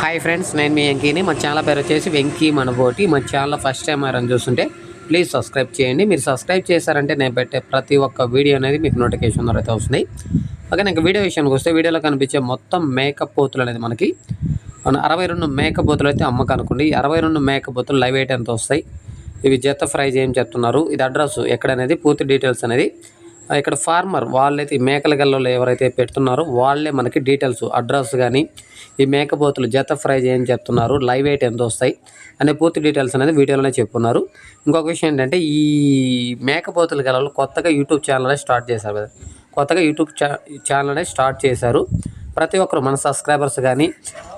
Hi friends నేను మీ వెంకీని. మా channel పేరు వచ్చేసి వెంకీ మనబోటి. మా ఛానల్ ఫస్ట్ టైం ఎవరైనా చూస్తుంటే ప్లీజ్ సబ్స్క్రైబ్ చేయండి. మీరు సబ్స్క్రైబ్ చేశారంటే నేను పెట్టే ప్రతి ఒక్క వీడియో అనేది మీకు నోటిఫికేషన్ ద్వారా అయితే వస్తుంది. ఓకే నాకు వీడియో విషయానికి వస్తే వీడియోలో కనిపించే మొత్తం మేకప్ పోతులు అనేది మనకి మన అరవై రెండు మేకప్ పోతులు అయితే అమ్మకం అనుకోండి. అరవై రెండు మేకప్ పోతులు లైవ్ ఎయిట్ ఎంత వస్తాయి? ఇవి జత ఫ్రై ఏం చెప్తున్నారు? ఇది అడ్రస్ ఎక్కడనేది? పూర్తి డీటెయిల్స్ అనేది ఇక్కడ ఫార్మర్ వాళ్ళైతే మేకల గల్లలో ఎవరైతే పెడుతున్నారో వాళ్ళే మనకి డీటెయిల్స్ అడ్రస్ కానీ ఈ మేకపోతులు జత ఫ్రై ఏం చెప్తున్నారు. లైవ్ వెయిట్ ఎంత వస్తాయి అనే పూర్తి డీటెయిల్స్ అనేది వీడియోలోనే చెప్పున్నారు. ఇంకొక విషయం ఏంటంటే ఈ మేకపోతుల గలలో కొత్తగా యూట్యూబ్ ఛానల్ అనేది స్టార్ట్ చేశారు కదా. కొత్తగా యూట్యూబ్ ఛా ఛానల్ అనేది స్టార్ట్ చేశారు. ప్రతి ఒక్కరు మన సబ్స్క్రైబర్స్ కానీ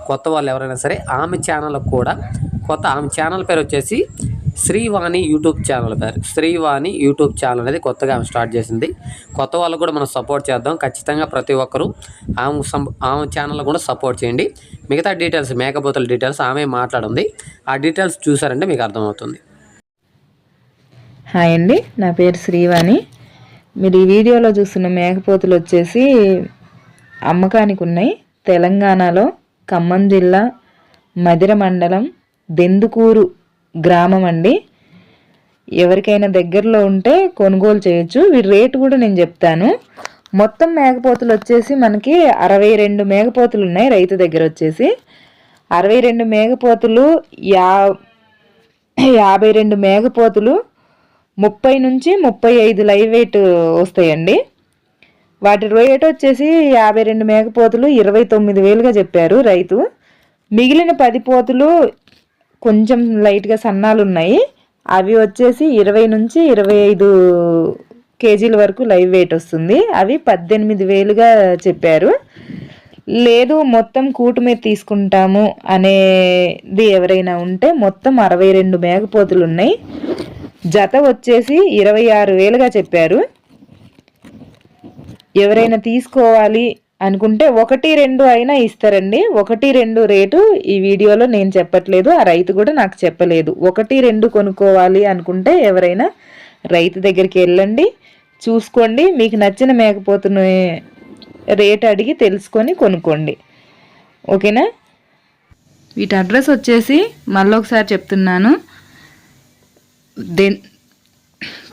కొత్త వాళ్ళు ఎవరైనా సరే ఆమె ఛానల్ కూడా కొత్త ఆమె ఛానల్ పేరు వచ్చేసి శ్రీవాణి యూట్యూబ్ ఛానల్ పేరు. శ్రీవాణి యూట్యూబ్ ఛానల్ అనేది కొత్తగా ఆమె స్టార్ట్ చేసింది. కొత్త వాళ్ళకు కూడా మనం సపోర్ట్ చేద్దాం. ఖచ్చితంగా ప్రతి ఒక్కరు ఆమె ఆమె ఛానల్ కూడా సపోర్ట్ చేయండి. మిగతా డీటెయిల్స్ మేకపోతల డీటెయిల్స్ ఆమె మాట్లాడింది. ఆ డీటెయిల్స్ చూసారంటే మీకు అర్థమవుతుంది. హాయ్ అండి. నా పేరు శ్రీవాణి. మీరు ఈ వీడియోలో చూస్తున్న మేకపోతులు వచ్చేసి అమ్మకానికి ఉన్నాయి. తెలంగాణలో ఖమ్మం జిల్లా మదిర మండలం దెందుకూరు గ్రామం అండి. ఎవరికైనా దగ్గరలో ఉంటే కొనుగోలు చేయొచ్చు. వీటి రేటు కూడా నేను చెప్తాను. మొత్తం మేకపోతులు వచ్చేసి మనకి అరవై రెండు మేకపోతులు ఉన్నాయి రైతు దగ్గర వచ్చేసి. అరవై రెండు మేకపోతులు యా యాభై రెండు మేకపోతులు ముప్పై నుంచి ముప్పై ఐదు లైవ్ వెయిట్ వస్తాయండి. వాటి రేట్ వచ్చేసి యాభై రెండు మేకపోతులు ఇరవై తొమ్మిది వేలుగా చెప్పారు రైతు. మిగిలిన పది పోతులు కొంచెం లైట్గా సన్నాలు ఉన్నాయి అవి వచ్చేసి ఇరవై నుంచి ఇరవై ఐదు కేజీల వరకు లైవ్ వెయిట్ వస్తుంది. అవి పద్దెనిమిది వేలుగా చెప్పారు. లేదు మొత్తం కూటు మీద తీసుకుంటాము అనేది ఎవరైనా ఉంటే మొత్తం అరవై రెండు మేకపోతులు ఉన్నాయి. జత వచ్చేసి ఇరవై ఆరు వేలుగా చెప్పారు. ఎవరైనా తీసుకోవాలి అనుకుంటే ఒకటి రెండు అయినా ఇస్తారండి. ఒకటి రెండు రేటు ఈ వీడియోలో నేను చెప్పట్లేదు. ఆ రైతు కూడా నాకు చెప్పలేదు. ఒకటి రెండు కొనుక్కోవాలి అనుకుంటే ఎవరైనా రైతు దగ్గరికి వెళ్ళండి. చూసుకోండి. మీకు నచ్చిన మేకపోతున్న రేట్ అడిగి తెలుసుకొని కొనుక్కోండి. ఓకేనా? వీటి అడ్రస్ వచ్చేసి మళ్ళీ ఒకసారి చెప్తున్నాను. దెన్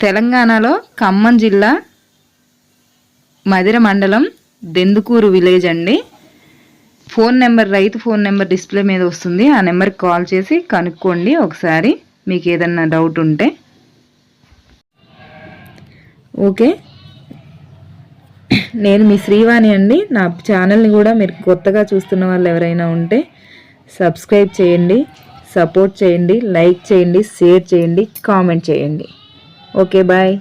తెలంగాణలో ఖమ్మం జిల్లా మదిర మండలం దెందుకూరు విలేజ్ అండి. ఫోన్ నెంబర్ రైతు ఫోన్ నెంబర్ డిస్ప్లే మీద వస్తుంది. ఆ నెంబర్కి కాల్ చేసి కనుక్కోండి ఒకసారి. మీకు ఏదన్నా డౌట్ ఉంటే. ఓకే. నేను మీ శ్రీవాణి అండి. నా ఛానల్ని కూడా మీరు కొత్తగా చూస్తున్న వాళ్ళు ఎవరైనా ఉంటే సబ్స్క్రైబ్ చేయండి సపోర్ట్ చేయండి లైక్ చేయండి షేర్ చేయండి కామెంట్ చేయండి. Okay bye.